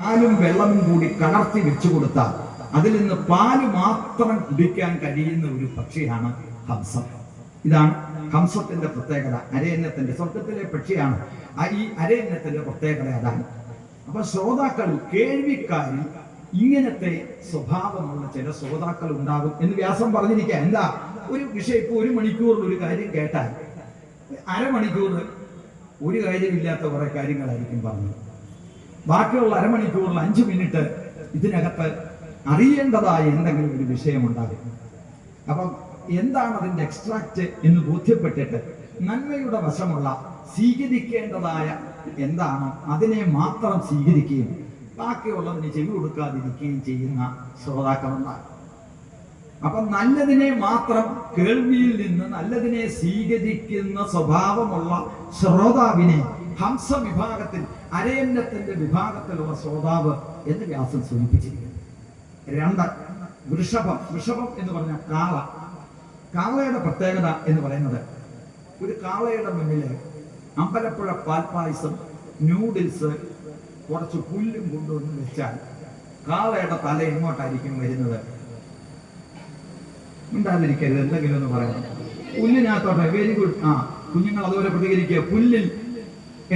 പാലും വെള്ളവും കൂടി കലർത്തി വെച്ചു കൊടുത്താൽ അതിൽ നിന്ന് പാൽ മാത്രം കുടിക്കാൻ കഴിയുന്ന ഒരു പക്ഷിയാണ് ഹംസം. ഇതാണ് ഹംസത്തിന്റെ പ്രത്യേകത. അരയന്നത്തിന്റെ സ്വർഗത്തിലെ പക്ഷിയാണ്. ഈ അരയന്നത്തിന്റെ പ്രത്യേകത അതാണ്. അപ്പൊ ശ്രോതാക്കൾ കേൾവിക്കാരിൽ ഇങ്ങനത്തെ സ്വഭാവമുള്ള ചില ശ്രോതാക്കൾ ഉണ്ടാകും എന്ന് വ്യാസം പറഞ്ഞിരിക്കുക. എന്താ? ഒരു വിഷയം ഇപ്പൊ ഒരു മണിക്കൂറിൽ ഒരു കാര്യം കേട്ടാൽ അരമണിക്കൂർ ഒരു കാര്യമില്ലാത്ത കുറെ കാര്യങ്ങളായിരിക്കും പറഞ്ഞത്. ബാക്കിയുള്ള അരമണിക്കൂറിൽ അഞ്ച് മിനിറ്റ് ഇതിനകത്ത് അറിയേണ്ടതായ എന്തെങ്കിലും ഒരു വിഷയമുണ്ടാകും. അപ്പം എന്താണ് അതിന്റെ എക്സ്ട്രാക്റ്റ് എന്ന് ബോധ്യപ്പെട്ടിട്ട് നന്മയുടെ വശമുള്ള സ്വീകരിക്കേണ്ടതായ എന്താണോ അതിനെ മാത്രം സ്വീകരിക്കുകയും ബാക്കിയുള്ളതിന് ചെവി കൊടുക്കാതിരിക്കുകയും ചെയ്യുന്ന ശ്രോതാക്കളുണ്ടാകും. അപ്പൊ നല്ലതിനെ മാത്രം കേൾവിയിൽ നിന്ന് നല്ലതിനെ സ്വീകരിക്കുന്ന സ്വഭാവമുള്ള ശ്രോതാവിനെ ഹംസ വിഭാഗത്തിൽ അരയന്നത്തിന്റെ വിഭാഗത്തിലുള്ള ശ്രോതാവ് എന്ന് വ്യാസൻ സൂചിപ്പിച്ചിരിക്കുന്നു. രണ്ട് വൃഷഭം. വൃഷഭം എന്ന് പറഞ്ഞ കാള. കാളയുടെ പ്രത്യേകത എന്ന് പറയുന്നത് ഒരു കാളയുടെ മുന്നിൽ അമ്പലപ്പുഴ പാൽപ്പായസം ന്യൂഡിൽസ് കുറച്ച് പുല്ലും കൊണ്ടുവന്ന് വെച്ചാൽ കാളയുടെ തല എങ്ങോട്ടായിരിക്കും വരുന്നത്? ഉണ്ടാതിരിക്കരുത് എന്തെങ്കിലും ഒന്ന് പറയണം. പുല്ലിനകത്തോട്ടെ വെരി ഗുഡ് ആ കുഞ്ഞുങ്ങൾ അതുപോലെ പ്രതികരിക്കുക. പുല്ലിൽ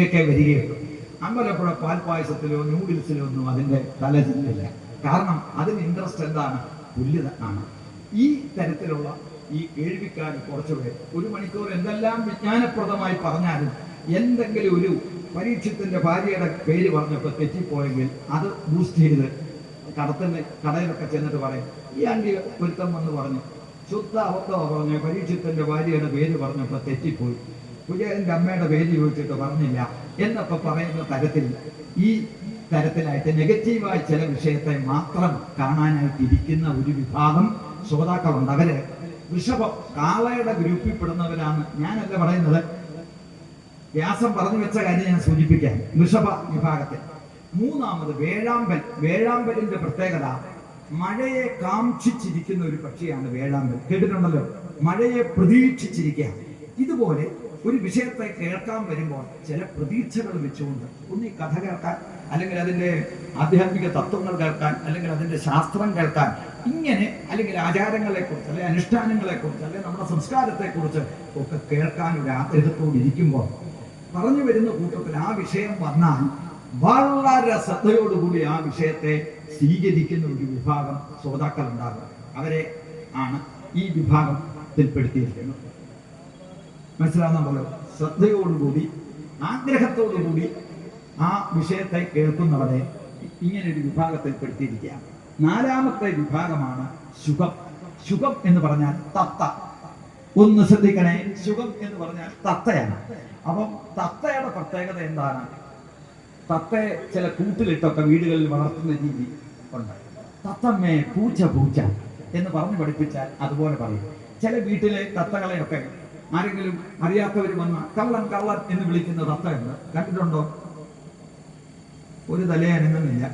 ഒക്കെ വരികയുള്ളൂ. അമ്പലപ്പുഴ പാൽപ്പായസത്തിലോ ന്യൂഡിൽസിലോ ഒന്നും അതിന്റെ തല ചെല്ലില്ല കാരണം അതിന് ഇൻട്രസ്റ്റ് എന്താണ്? തുല്യത ആണ്. ഈ തരത്തിലുള്ള ഈ കേൾവിക്കാർ കുറച്ചുകൂടെ ഒരു മണിക്കൂർ എന്തെല്ലാം വിജ്ഞാനപ്രദമായി പറഞ്ഞാലും എന്തെങ്കിലും ഒരു പരീക്ഷത്തിന്റെ ഭാര്യയുടെ പേര് പറഞ്ഞപ്പോൾ തെറ്റിപ്പോയെങ്കിൽ അത് ബൂസ്റ്റ് ചെയ്ത് കടത്തിന് കടയിലൊക്കെ ചെന്നിട്ട് പറയും ഈ ആണ്ടി പൊരുത്തം വന്ന് പറഞ്ഞു. ശുദ്ധ അബദ്ധമാണ് പറഞ്ഞ പരീക്ഷത്തിന്റെ ഭാര്യയുടെ പേര് പറഞ്ഞപ്പോൾ തെറ്റിപ്പോയി. കുജയന്റെ അമ്മയുടെ പേര് ചോദിച്ചിട്ട് പറഞ്ഞില്ല. എന്നൊക്കെ പറയുന്ന തരത്തിൽ ഈ തരത്തിലായിട്ട് നെഗറ്റീവായ ചില വിഷയത്തെ മാത്രം കാണാനായിട്ട് ഇരിക്കുന്ന ഒരു വിഭാഗം ശ്രോതാക്കളുണ്ട്. അവർ വൃഷഭം കാളയുടെ ഗ്രൂപ്പിൽ പെടുന്നവരാണ് ഞാനല്ല പറയുന്നത്. വ്യാസം പറഞ്ഞു വെച്ച കാര്യം ഞാൻ സൂചിപ്പിക്കാം. വൃഷഭ വിഭാഗത്തിൽ. മൂന്നാമത് വേഴാമ്പൽ. വേഴാമ്പലിന്റെ പ്രത്യേകത മഴയെ കാംക്ഷിച്ചിരിക്കുന്ന ഒരു പക്ഷിയാണ് വേഴാമ്പൽ. കേട്ടിട്ടുണ്ടല്ലോ? മഴയെ പ്രതീക്ഷിച്ചിരിക്കുക ഇതുപോലെ ഒരു വിഷയത്തെ കേൾക്കാൻ വരുമ്പോൾ ചില പ്രതീക്ഷകൾ വെച്ചുകൊണ്ട് ഒന്ന് ഈ കഥ കേൾക്കാൻ അല്ലെങ്കിൽ അതിന്റെ ആധ്യാത്മിക തത്വങ്ങൾ കേൾക്കാൻ അല്ലെങ്കിൽ അതിന്റെ ശാസ്ത്രം കേൾക്കാൻ ഇങ്ങനെ അല്ലെങ്കിൽ ആചാരങ്ങളെക്കുറിച്ച് അല്ലെങ്കിൽ അനുഷ്ഠാനങ്ങളെക്കുറിച്ച് അല്ലെങ്കിൽ നമ്മുടെ സംസ്കാരത്തെക്കുറിച്ച് ഒക്കെ കേൾക്കാൻ ഒരു ആഗ്രഹത്തോട് ഇരിക്കുമ്പോൾ പറഞ്ഞു വരുന്ന കൂട്ടത്തിൽ ആ വിഷയം വന്നാൽ വളരെ ശ്രദ്ധയോടുകൂടി ആ വിഷയത്തെ സ്വീകരിക്കുന്ന ഒരു വിഭാഗം ശ്രോതാക്കൾ ഉണ്ടാകും അവരെ ആണ് ഈ വിഭാഗത്തിൽപ്പെടുത്തിയിരിക്കുന്നത് മനസ്സിലാവുന്നുണ്ടല്ലോ? ശ്രദ്ധയോടുകൂടി ആഗ്രഹത്തോടുകൂടി ആ വിഷയത്തെ കേൾക്കുന്നവരെ ഇങ്ങനെ ഒരു വിഭാഗത്തിൽപ്പെടുത്തിയിരിക്കുകയാണ്. നാലാമത്തെ വിഭാഗമാണ് ശുഭം. ശുഭം എന്ന് പറഞ്ഞാൽ തത്ത. ഒന്ന് ശ്രദ്ധിക്കണേ ശുഭം എന്ന് പറഞ്ഞാൽ തത്തയാണ്. അപ്പം തത്തയുടെ പ്രത്യേകത എന്താണ്? തത്തയെ ചില കൂട്ടിലിട്ടൊക്കെ വീടുകളിൽ വളർത്തുന്ന രീതി ഉണ്ട്. തത്തമ്മേ പൂച്ച പൂച്ച എന്ന് പറഞ്ഞു പഠിപ്പിച്ചാൽ അതുപോലെ പറയും. ചില വീട്ടിലെ തത്തകളെയൊക്കെ ആരെങ്കിലും അറിയാത്തവർ വന്ന കള്ളൻ കള്ളൻ എന്ന് വിളിക്കുന്ന തത്തയുണ്ട് കണ്ടിട്ടുണ്ടോ? ഒരു തലയെ അനങ്ങുന്നില്ല.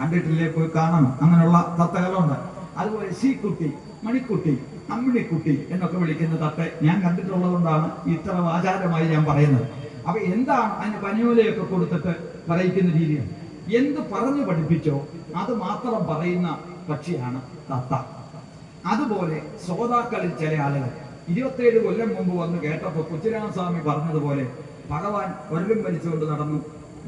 കണ്ടിട്ടില്ലേ? പോയി കാണണം. അങ്ങനെയുള്ള തത്തകളുണ്ട്. അതുപോലെ ശീക്കുട്ടി മണിക്കുട്ടി അമ്മിണിക്കുട്ടി എന്നൊക്കെ വിളിക്കുന്ന തത്ത ഞാൻ കണ്ടിട്ടുള്ളതുകൊണ്ടാണ് ഇത്ര ആചാരമായി ഞാൻ പറയുന്നത്. അപ്പൊ എന്താണ് അതിന് പനിയോലയൊക്കെ കൊടുത്തിട്ട് പറയിക്കുന്ന രീതിയാണ്? എന്ത് പറഞ്ഞു പഠിപ്പിച്ചോ അത് മാത്രം പറയുന്ന പക്ഷിയാണ് തത്ത. അതുപോലെ ശ്രോതാക്കളിൽ ചില ആളുകൾ ഇരുപത്തേഴ് കൊല്ലം മുമ്പ് വന്ന് കേട്ടപ്പോൾ കൊച്ചിരാമസ്വാമി പറഞ്ഞതുപോലെ ഭഗവാൻ ഒരലും വലിച്ചുകൊണ്ട് നടന്നു.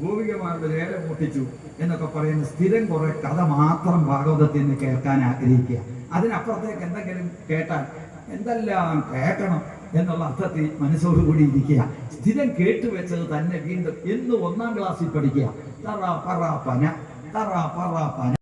ഗോപികമാരുടെ ലേലം പൊട്ടിച്ചു എന്നൊക്കെ പറയുന്ന സ്ഥിരം കുറെ കഥ മാത്രം ഭാഗവതത്തിൽ നിന്ന് കേൾക്കാൻ ആഗ്രഹിക്കുക. അതിനപ്പുറത്തേക്ക് എന്തെങ്കിലും കേട്ടാൽ എന്തെല്ലാം കേൾക്കണം എന്നുള്ള അർത്ഥത്തിൽ മനസ്സോടുകൂടി ഇരിക്കുക. സ്ഥിരം കേട്ടുവെച്ചത് തന്നെ വീണ്ടും എന്ന് ഒന്നാം ക്ലാസ്സിൽ പഠിക്കുക. തറ പറ പന തറ പറ പന.